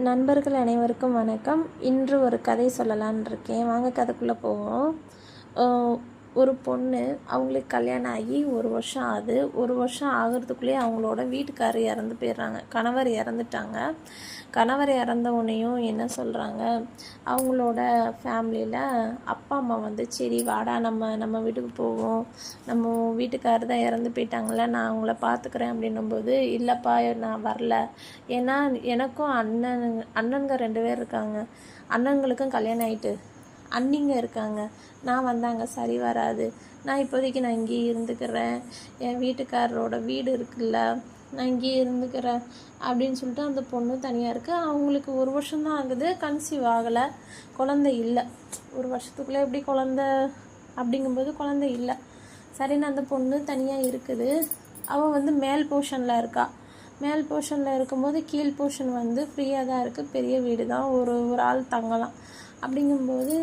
நண்பர்கள் அனைவருக்கும் வணக்கம். இன்று ஒரு கதை சொல்லலான்னு இருக்கேன். வாங்க கதைக்குள்ளே போவோம். ஒரு பொண்ணு அவங்களுக்கு கல்யாணம் ஆகி ஒரு வருஷம் ஆகுது. ஒரு வருஷம் ஆகிறதுக்குள்ளேயே அவங்களோட வீட்டுக்காரர் இறந்து போயிடுறாங்க. கணவர் இறந்துட்டாங்க. கணவர் இறந்த உடனேயும் என்ன சொல்கிறாங்க அவங்களோட ஃபேமிலியில் அப்பா அம்மா வந்து சரி வாடா நம்ம நம்ம வீட்டுக்கு போவோம். நம்ம வீட்டுக்காரர் தான் இறந்து போயிட்டாங்கள நான் அவங்கள பார்த்துக்கிறேன். அப்படின்னும்போது இல்லைப்பா நான் வரல. ஏன்னா எனக்கும் அண்ணன் அண்ணனுங்க ரெண்டு பேர் இருக்காங்க. அண்ணன்களுக்கும் கல்யாணம் ஆகிட்டு அண்ணிங்க இருக்காங்க. நான் வந்தாங்க. சரி வராது. நான் இப்போதைக்கு நான் இங்கேயே இருந்துக்கிறேன். என் வீட்டுக்காரரோட வீடு இருக்குல்ல நான் இங்கேயே இருந்துக்கிறேன் அப்படின்னு சொல்லிட்டு அந்த பொண்ணு தனியாக இருக்குது அவங்களுக்கு ஒரு வருஷம்தான் ஆகுது. கன்சீவ் ஆகலை. குழந்தை இல்லை. ஒரு வருஷத்துக்குள்ளே எப்படி குழந்த அப்படிங்கும்போது குழந்தை இல்லை. சரின்னு அந்த பொண்ணு தனியாக இருக்குது. அவள் வந்து மேல் போர்ஷனில் இருக்கா. மேல் போர்ஷனில் இருக்கும்போது கீழ் போர்ஷன் வந்து ஃப்ரீயாக தான் இருக்குது பெரிய வீடு தான். ஒரு ஒரு ஆள் தங்கலாம். அப்படிங்கும்போது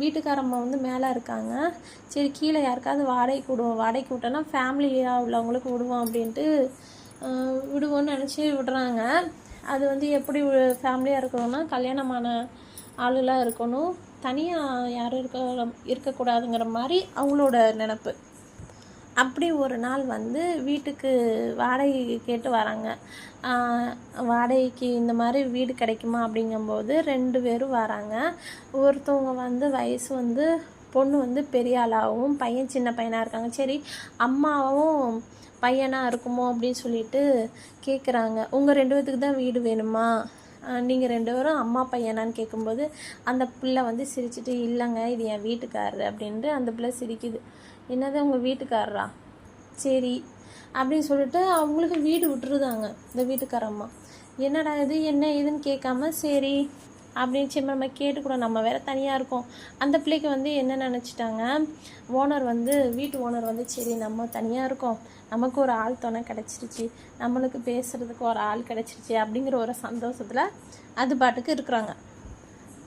வீட்டுக்காரம்மா வந்து மேலே இருக்காங்க. சரி கீழே யாருக்காவது வாடகைக்கு விடுவோம் வாடகைக்கு விட்டோன்னா ஃபேமிலியாக உள்ளவங்களுக்கு விடுவோம் அப்படின்ட்டு விடுவோன்னு நினச்சி விடுறாங்க. அது வந்து எப்படி ஃபேமிலியாக இருக்கணும்னா கல்யாணமான ஆளுலாம் இருக்கணும். தனியாக யாரும் இருக்க இருக்கக்கூடாதுங்கிற மாதிரி அவங்களோட நினப்பு. அப்படி ஒரு நாள் வந்து வீட்டுக்கு வாடகை கேட்டு வராங்க. வாடகைக்கு இந்த மாதிரி வீடு கிடைக்குமா அப்படிங்கும்போது ரெண்டு பேரும் வராங்க. ஒருத்தவங்க வந்து வயசு வந்து பொண்ணு வந்து பெரிய ஆளாகவும் பையன் சின்ன பையனாக இருக்காங்க. சரி அம்மாவும் பையனாக இருக்குமோ அப்படின்னு சொல்லிட்டு கேட்குறாங்க உங்கள் ரெண்டு பேத்துக்கு தான் வீடு வேணுமா? நீங்கள் ரெண்டு பேரும் அம்மா பையனான்னு கேட்கும்போது அந்த பிள்ளை வந்து சிரிச்சிட்டு இல்லைங்க இது என் வீட்டுக்காரர் அப்படின்ட்டு அந்த பிள்ளை சிரிக்குது. என்னது உங்கள் வீட்டுக்காரரா? சரி அப்படின்னு சொல்லிட்டு அவங்களுக்கு வீடு விட்டுருதாங்க இந்த வீட்டுக்காரம்மா என்னடா இது? என்ன ஏதுன்னு கேட்காம சரி அப்படின்னு சரி நம்ம கேட்டுக்கூட நம்ம வேற தனியாக இருக்கோம். அந்த பிள்ளைக்கு வந்து என்ன நினச்சிட்டாங்க? ஓனர் வந்து வீட்டு ஓனர் வந்து சரி நம்ம தனியாக இருக்கோம். நமக்கு ஒரு ஆள் துணை கிடச்சிருச்சு. நம்மளுக்கு பேசுகிறதுக்கு ஒரு ஆள் கிடச்சிருச்சு அப்படிங்கிற ஒரு சந்தோஷத்தில் அது பாட்டுக்கு இருக்கிறாங்க.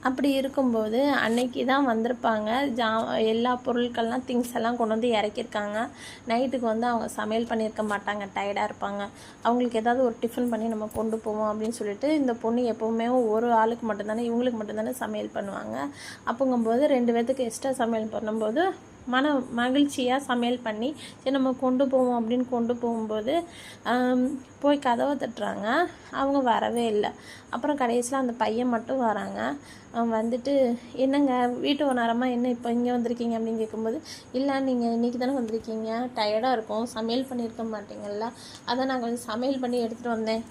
அப்படி இருக்கும்போது அன்னைக்கு தான் வந்திருப்பாங்க. ஜா எல்லா பொருட்கள்லாம் திங்ஸ் எல்லாம் கொண்டு வந்து இறக்கியிருக்காங்க. நைட்டுக்கு வந்து அவங்க சமையல் பண்ணியிருக்க மாட்டாங்க. டயர்டாக இருப்பாங்க. அவங்களுக்கு ஏதாவது ஒரு டிஃபன் பண்ணி நம்ம கொண்டு போவோம் அப்படின்னு சொல்லிட்டு இந்த பொண்ணு எப்போவுமே ஒரு ஆளுக்கு மட்டும்தானே இவங்களுக்கு மட்டும்தானே சமையல் பண்ணுவாங்க. அப்போங்கும்போது ரெண்டு பேர்த்துக்கு எக்ஸ்ட்ரா சமையல் பண்ணும்போது மன மகிழ்ச்சியாக சமையல் பண்ணி சரி நம்ம கொண்டு போவோம் அப்படின்னு கொண்டு போகும்போது போய் கதவை தட்டுறாங்க. அவங்க வரவே இல்லை. அப்புறம் கடைசியில் அந்த பையன் மட்டும் வராங்க. அவன் வந்துட்டு என்னங்க வீட்டு ஓனரமாக என்ன இப்போ இங்கே வந்திருக்கீங்க? அப்படின்னு கேட்கும்போது இல்லை நீங்கள் இன்றைக்கி தானே வந்திருக்கீங்க. டயர்டாக இருக்கும். சமையல் பண்ணியிருக்க மாட்டீங்கல்ல. அதான் நான் கொஞ்சம் சமையல் பண்ணி எடுத்துகிட்டு வந்தேன்.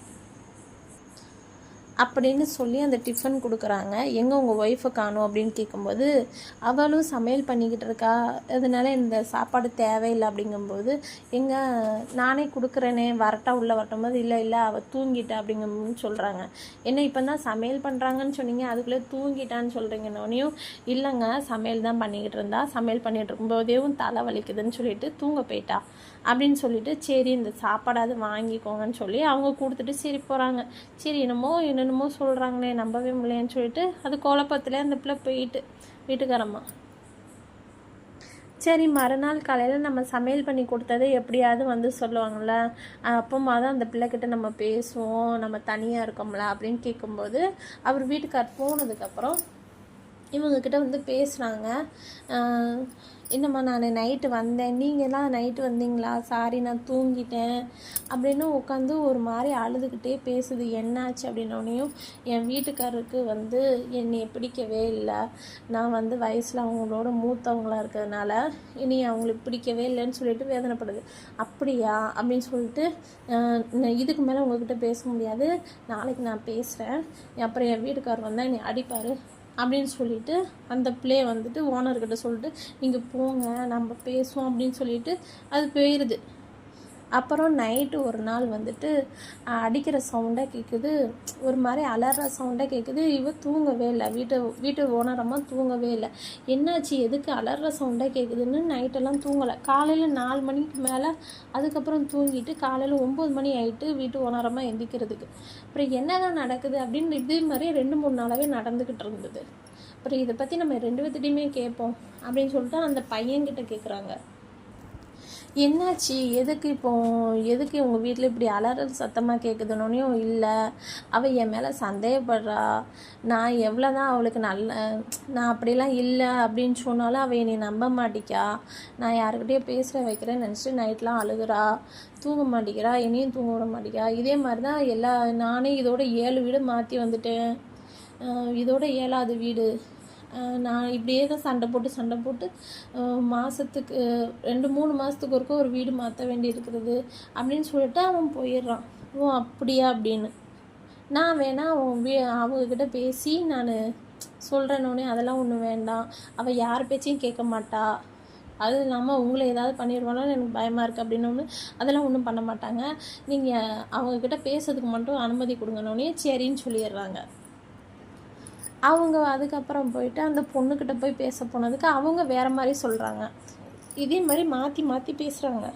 அப்படின்னு சொல்லி அந்த டிஃபன் கொடுக்குறாங்க. எங்கே உங்கள் ஒய்ஃபை காணும் அப்படின்னு கேட்கும்போது அவளும் சமையல் பண்ணிக்கிட்டு இருக்கா. அதனால இந்த சாப்பாடு தேவையில்லை. அப்படிங்கும்போது எங்கே நானே கொடுக்குறேனே. வரட்டா உள்ளே வரட்டும் போது இல்லை இல்லை அவள் தூங்கிட்டா. அப்படிங்கும்போது சொல்கிறாங்க என்ன இப்போ தான் சமையல் பண்ணுறாங்கன்னு சொன்னீங்க. அதுக்குள்ளே தூங்கிட்டான்னு சொல்கிறீங்கன்னொன்னையும் இல்லைங்க சமையல் தான் பண்ணிக்கிட்டு இருந்தா. சமையல் பண்ணிகிட்டு இருக்கும்போதேவும் தலை வலிக்குதுன்னு சொல்லிட்டு தூங்க போயிட்டா. அப்படின்னு சொல்லிட்டு சரி இந்த சாப்பாடாவது வாங்கிக்கோங்கன்னு சொல்லி அவங்க கொடுத்துட்டு சரி போகிறாங்க சரி என்னமோ என்னென்னமோ சொல்கிறாங்களே நம்பவே முடியலன்னு சொல்லிட்டு அது குழப்பத்திலே அந்த பிள்ளை போயிட்டு வீட்டுக்காரம்மா. சரி மறுநாள் காலையில் நம்ம சமையல் பண்ணி கொடுத்ததை எப்படியாவது வந்து சொல்லுவாங்கள்ல அப்பமா தான் அந்த பிள்ளைக்கிட்ட நம்ம பேசுவோம் நம்ம தனியாக இருக்கோம்ல அப்படின்னு கேட்கும்போது அவர் வீட்டுக்கார் போனதுக்கப்புறம் இவங்கக்கிட்ட வந்து பேசுகிறாங்க என்னம்மா நான் நைட்டு வந்தேன். நீங்களாம் நைட்டு வந்தீங்களா? சாரி நான் தூங்கிட்டேன். அப்படின்னு உட்காந்து ஒரு மாதிரி அழுதுகிட்டே பேசுது. என்னாச்சு அப்படின்னோடனையும் என் வீட்டுக்காரருக்கு வந்து என்னை பிடிக்கவே இல்லை. நான் வந்து வயசில் அவங்களோட மூத்தவங்களாக இருக்கிறதுனால இனி அவங்களுக்கு பிடிக்கவே இல்லைன்னு சொல்லிட்டு வேதனைப்படுது. அப்படியா? அப்படின்னு சொல்லிட்டு இதுக்கு மேலே உங்ககிட்ட பேச முடியாது. நாளைக்கு நான் பேசுகிறேன் அப்புறம் என் வீட்டுக்காரர் வந்தால் என்னை அடிப்பார். அப்படின்னு சொல்லிட்டு அந்த பிளே வந்துட்டு ஓனர்கிட்ட சொல்லிட்டு நீங்கள் போங்க நம்ம பேசுவோம் அப்படின்னு சொல்லிட்டு அது போயிடுது அப்புறம் நைட்டு ஒரு நாள் வந்துட்டு அடிக்கிற சவுண்டாக கேட்குது ஒரு மாதிரி அலற சவுண்டாக கேட்குது இவ தூங்கவே இல்லை. வீட்டு வீட்டு ஓனரமாக தூங்கவே இல்லை. என்னாச்சு? எதுக்கு அலற சவுண்டாக கேட்குதுன்னு நைட்டெல்லாம் தூங்கலை. காலையில் நாலு மணிக்கு மேலே அதுக்கப்புறம் தூங்கிட்டு காலையில் ஒம்பது மணி ஆகிட்டு வீட்டு ஓனரமாக எந்திக்கிறதுக்கு. அப்புறம் என்னதான் நடக்குது அப்படின்னு இதே மாதிரி ரெண்டு மூணு நாளாகவே நடந்துக்கிட்டு இருந்தது. அப்புறம் இதை பற்றி நம்ம ரெண்டு பேர்த்திட்டையுமே கேட்போம் அப்படின்னு சொல்லிட்டு அந்த பையன்கிட்ட கேட்குறாங்க என்னாச்சு? எதுக்கு இப்போ? எதுக்கு உங்கள் வீட்டில் இப்படி அலறல் சத்தமாக கேட்குதுனோனையும் இல்லை. அவள் என் மேலே சந்தேகப்படுறா. நான் எவ்வளோ தான் அவளுக்கு நல்ல நான் அப்படிலாம் இல்லை அப்படின்னு சொன்னாலும் அவள் என்னை நம்ப மாட்டிக்கா. நான் யாருக்கிட்டேயோ பேசுகிற வைக்கிறேன்னு நினச்சிட்டு நைட்லாம் அழுகுறா. தூங்க மாட்டேங்கிறா. என்னையும் தூங்க விட மாட்டேங்கிறா. இதே மாதிரி தான் எல்லா நானே இதோட ஏழு வீடு மாற்றி வந்துட்டேன். இதோட ஏழாவது வீடு. நான் இப்படியே தான் சண்டை போட்டு சண்டை போட்டு மாதத்துக்கு ரெண்டு மூணு மாதத்துக்கு ஒருக்க ஒரு வீடு மாற்ற வேண்டி இருக்கிறது அப்படின்னு சொல்லிட்டு அவன் போயிடுறான். ஓ அப்படியா அப்படின்னு. நான் வேணா அவன் வீ அவங்கக்கிட்ட பேசி நான் சொல்கிறேனோடனே அதெல்லாம் ஒன்றும் வேண்டாம். அவள் யார் பேச்சையும் கேட்க மாட்டா. அது இல்லாமல் உங்களை ஏதாவது பண்ணிடுவானோன்னு எனக்கு பயமாக இருக்குது அப்படின்னு ஒன்று அதெல்லாம் ஒன்றும் பண்ண மாட்டாங்க. நீங்கள் அவங்கக்கிட்ட பேசுறதுக்கு மட்டும் அனுமதி கொடுங்கனோடனே சரின்னு சொல்லிடுறாங்க. அவங்க அதுக்கப்புறம் போயிட்டு அந்த பொண்ணுக்கிட்ட போய் பேச போனதுக்கு அவங்க வேறு மாதிரி சொல்கிறாங்க இதே மாதிரி மாற்றி மாற்றி பேசுகிறாங்க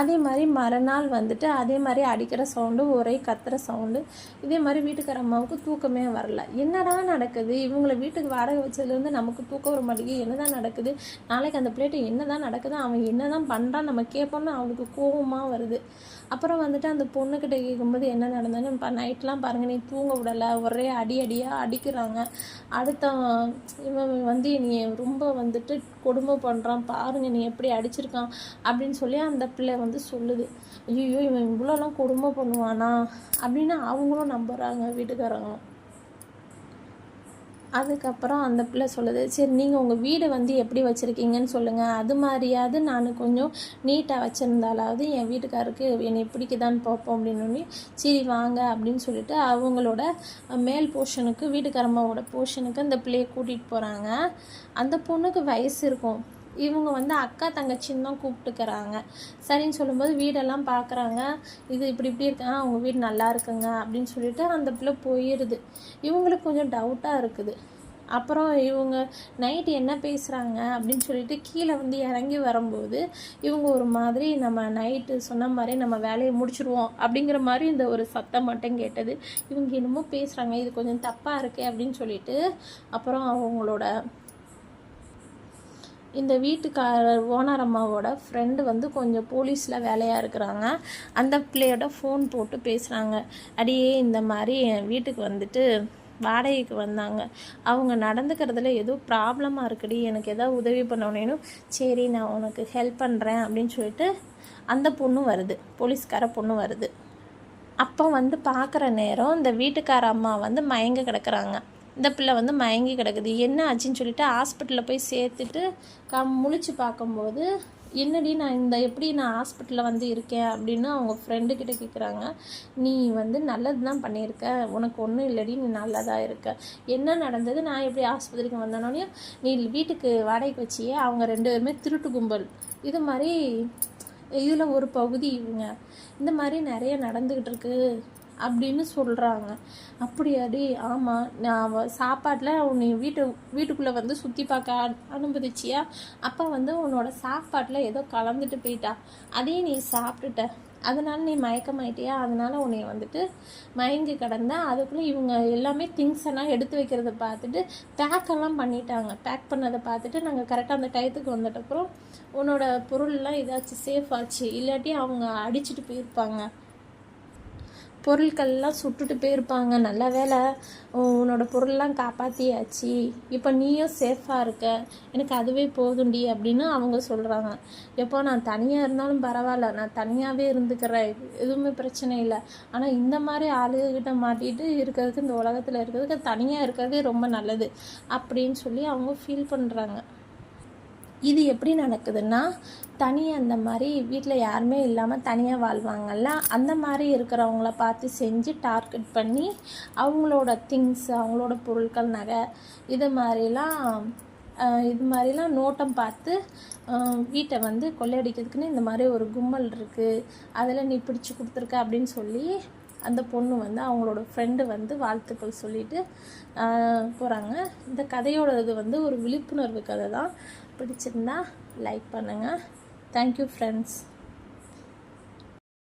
அதே மாதிரி மறுநாள் வந்துட்டு அதே மாதிரி அடிக்கிற சவுண்டு ஒரே கத்துற சவுண்டு இதே மாதிரி வீட்டுக்கார அம்மாவுக்கு தூக்கமே வரல. என்னடா நடக்குது? இவங்களை வீட்டுக்கு வாடகை வச்சதுலேருந்து நமக்கு தூக்கம் வர மாட்டேங்குது. என்னதான் நடக்குது? நாளைக்கு அந்த பிள்ளைகிட்ட என்னதான் நடக்குது? அவன் என்னதான் பண்ணுறான் நம்ம கேட்போம்னு அவனுக்கு கோபமாக வருது. அப்புறம் வந்துட்டு அந்த பொண்ணுக்கிட்ட கேட்கும்போது என்ன நடந்ததுன்னு இப்போ நைட்லாம் பாருங்கள் நீ தூங்க விடலை. ஒரே அடி அடியாக அடிக்கிறாங்க. அடுத்த இவன் வந்து நீ ரொம்ப வந்துட்டு கொடுமை பண்ணுறான் பாருங்க நீ எப்படி அடிச்சிருக்கான். அப்படின்னு சொல்லி அந்த பிள்ளை வந்து சொல்லுது. ஐயோ இவன் இவ்வளோலாம் கொடுமை பண்ணுவானா? அப்படின்னு அவங்களும் நம்புகிறாங்க வீட்டுக்காரங்களும். அதுக்கப்புறம் அந்த பிள்ளை சொல்லுது சரி நீங்கள் உங்கள் வீடை வந்து எப்படி வச்சுருக்கீங்கன்னு சொல்லுங்கள் அது மாதிரியாவது நான் கொஞ்சம் நீட்டாக வச்சுருந்தாலாவது என் வீட்டுக்காருக்கு என்னை பிடிக்குதான்னு பார்ப்போம் அப்படின்னு சரி வாங்க அப்படின்னு சொல்லிட்டு அவங்களோட மேல் போர்ஷனுக்கு வீட்டுக்காரம்மாவோட போர்ஷனுக்கு அந்த பிள்ளையை கூட்டிகிட்டு போகிறாங்க அந்த பொண்ணுக்கு வயசு இருக்கும். இவங்க வந்து அக்கா தங்கச்சின்னு தான் கூப்பிட்டுக்கிறாங்க. சரின்னு சொல்லும்போது வீடெல்லாம் பார்க்குறாங்க. இது இப்படி இப்படி இருக்காங்க அவங்க வீடு நல்லா இருக்குங்க அப்படின்னு சொல்லிட்டு அந்த பிள்ளை போயிடுது. இவங்களுக்கு கொஞ்சம் டவுட்டாக இருக்குது. அப்புறம் இவங்க நைட்டு என்ன பேசுகிறாங்க அப்படின்னு சொல்லிட்டு கீழே வந்து இறங்கி வரும்போது இவங்க ஒரு மாதிரி நம்ம நைட்டு சொன்ன மாதிரி நம்ம வேலையை முடிச்சிடுவோம் அப்படிங்கிற மாதிரி இந்த ஒரு சத்தம் மட்டும் கேட்டது. இவங்க என்னமோ பேசுகிறாங்க இது கொஞ்சம் தப்பாக இருக்கே அப்படின்னு சொல்லிட்டு அப்புறம் அவங்களோட இந்த வீட்டுக்காரர் ஓனர் அம்மாவோட ஃப்ரெண்டு வந்து கொஞ்சம் போலீஸில் வேலையாக இருக்கிறாங்க. அந்த பிள்ளையோட ஃபோன் போட்டு பேசுகிறாங்க அடியே இந்த மாதிரி என் வீட்டுக்கு வந்துட்டு வாடகைக்கு வந்தாங்க. அவங்க நடந்துக்கிறதுல ஏதோ ப்ராப்ளமாக இருக்குடி எனக்கு எதாவது உதவி பண்ணணும் சரி நான் உனக்கு ஹெல்ப் பண்ணுறேன் அப்படின்னு சொல்லிட்டு அந்த பொண்ணு வருது. போலீஸ்கார பொண்ணு வருது. அப்போ வந்து பார்க்குற நேரம் இந்த வீட்டுக்கார அம்மா வந்து மயங்க கிடக்குறாங்க. இந்த பிள்ளை வந்து மயங்கி கிடக்குது. என்ன ஆச்சுன்னு சொல்லிட்டு ஹாஸ்பிட்டலில் போய் சேர்த்துட்டு கம் முழிச்சு பார்க்கும்போது என்னடி நான் இந்த எப்படி நான் ஹாஸ்பிட்டலில் வந்து இருக்கேன்? அப்படின்னு அவங்க ஃப்ரெண்டு கிட்ட கேட்குறாங்க நீ வந்து நல்லது தான் பண்ணியிருக்க. உனக்கு ஒன்றும் இல்லடி. நீ நல்லதாக இருக்க. என்ன நடந்தது? நான் எப்படி ஆஸ்பத்திரிக்கு வந்தனோடனே நீ வீட்டுக்கு வாடகைக்கு வச்சியே. அவங்க ரெண்டு பேருமே திருட்டு கும்பல். இது மாதிரி இதில் ஒரு பகுதி இவங்க. இந்த மாதிரி நிறைய நடந்துக்கிட்டு இருக்குது அப்படின்னு சொல்கிறாங்க அப்படியாடி ஆமாம் நான் சாப்பாட்டில் உன்னை வீட்டு வீட்டுக்குள்ளே வந்து சுற்றி பார்க்க அனு- அனுமதிச்சியா? அப்போ வந்து உன்னோட சாப்பாட்டில் ஏதோ கலந்துட்டு போயிட்டா. அதையும் நீ சாப்பிட்டுட்ட. அதனால் நீ மயக்கமாயிட்டியா? அதனால் உன்னை வந்துட்டு மயங்கி கிடந்த. அதுக்குள்ளே இவங்க எல்லாமே திங்ஸ் எல்லாம் எடுத்து வைக்கிறத பார்த்துட்டு பேக்கெல்லாம் பண்ணிட்டாங்க. பேக் பண்ணதை பார்த்துட்டு நாங்கள் கரெக்டாக அந்த டயத்துக்கு வந்துட்டப்புறம் உன்னோட பொருள்லாம் ஏதாச்சும் சேஃப் ஆச்சு. இல்லாட்டி அவங்க அடிச்சிட்டு போயிருப்பாங்க. பொருட்கள்லாம் சுட்டுட்டு போயிருப்பாங்க. நல்ல வேலை உன்னோட பொருள்லாம் காப்பாற்றியாச்சு இப்போ நீயும் சேஃபாக இருக்க. எனக்கு அதுவே போதுண்டி அப்படின்னு அவங்க சொல்கிறாங்க எப்போ நான் தனியாக இருந்தாலும் பரவாயில்ல. நான் தனியாகவே இருந்துக்கிறேன். எதுவுமே பிரச்சனை இல்லை. ஆனால் இந்த மாதிரி ஆளுகிட்ட மாட்டிட்டு இருக்கிறதுக்கு இந்த உலகத்தில் இருக்கிறதுக்கு தனியாக இருக்கிறதே ரொம்ப நல்லது அப்படின்னு சொல்லி அவங்க ஃபீல் பண்ணுறாங்க இது எப்படி நடக்குதுன்னா தனியாக அந்த மாதிரி வீட்டில் யாருமே இல்லாமல் தனியாக வாழ்வாங்கல்ல அந்த மாதிரி இருக்கிறவங்கள பார்த்து செஞ்சு டார்கெட் பண்ணி அவங்களோட திங்ஸ் அவங்களோட பொருட்கள் நகை இது மாதிரிலாம் இது மாதிரிலாம் நோட்டம் பார்த்து வீட்டை வந்து கொள்ளையடிக்கிறதுக்குன்னு இந்த மாதிரி ஒரு கும்பல் இருக்குது அதில் நீ பிடிச்சி கொடுத்துருக்க அப்படின்னு சொல்லி அந்த பொண்ணு வந்து அவங்களோட ஃப்ரெண்டு வந்து வாழ்த்துக்கள் சொல்லிட்டு போகிறாங்க இந்த கதையோட இது வந்து ஒரு விழிப்புணர்வு கதை தான் பிடிச்சிருந்தா லைக் பண்ணுங்கள் தேங்க்யூ ஃப்ரெண்ட்ஸ்